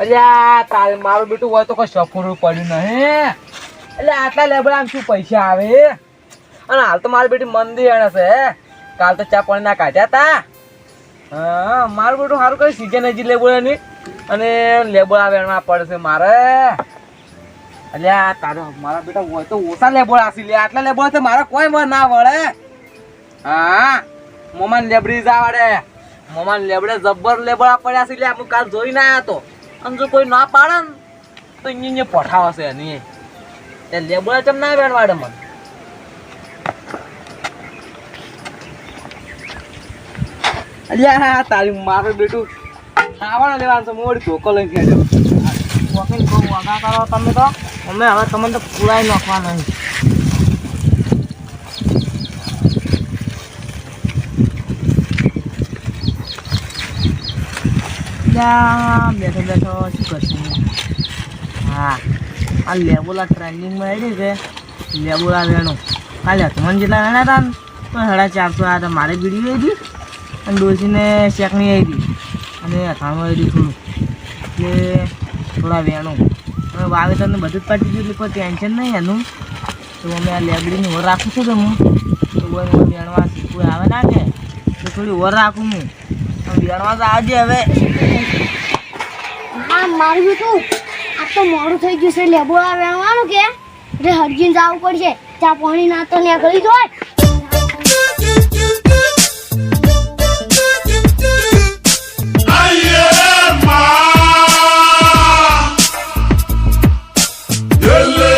અલ્યા તારે મારું બેટું હોય તો કોઈ સફરું પડ્યું નહીં. એટલે આટલા લેબડા આમ શું પૈસા આવે? અને હાલ તો મારી બેટી મંદી એને છે. કાલ તો ચા પાણી ના કાઢ્યા તા. હા, મારું બેટું સારું કઈ સીઝન હજી લેબડાની અને લેબડા વેણવા પડશે મારે. અલ્યા તારે મારા બેટા હોય તો ઓછા લેબડા હશે લે. આટલા લેબડા તો મારા કોઈ માં ના વળે. હા, મોમાન લેબડી જા વડે મોમાન લેબડે જબ્બર લેબડા પડ્યા છે લે હું કાલ જોઈ ના આવ્યા અને જો કોઈ ના પાડે ને, તો અહીંયા પઠાવશે એની. એ લેબર ચમ ના વેણવાડે મને? અલ્યા તારી મારું બેટું. ખાવાનું લેવાનું છે મોડી ધોકો લઈને ખેડ્યો. તમે તો. અમે હવે તમને તો પુરાઈ નાખવા બેઠો બેઠો, શું કરશું? હા, આ લેબોલા ટ્રેન્ડિંગમાં આવી છે, લેબોલા વેણું. કાલે હતમન જેટલા વેણા હતા ને તો સાડા ચારસો આવ્યા હતા મારે બીડી આવી હતી, અને ડોસીને શેકણી આવી હતી અને અથાણું આવી હતી થોડું. એટલે થોડા વેણું. હવે વાવેતરને બધું જ પાટી ગયું, એટલે કોઈ ટેન્શન નહીં એનું. તો અમે આ લેબડીની ઓર રાખું છું તો હું. તો વેણવા કોઈ આવે ના કે, તો થોડી ઓર રાખું હું. વેણવા તો આજે હવે. હા મારું તું આ તો મોડું થઈ ગયું છે લેબોળા વેણવાનું કે. એટલે હરજીને પડશે. ચા પાણી ના તો નીકળી જાય Yeah!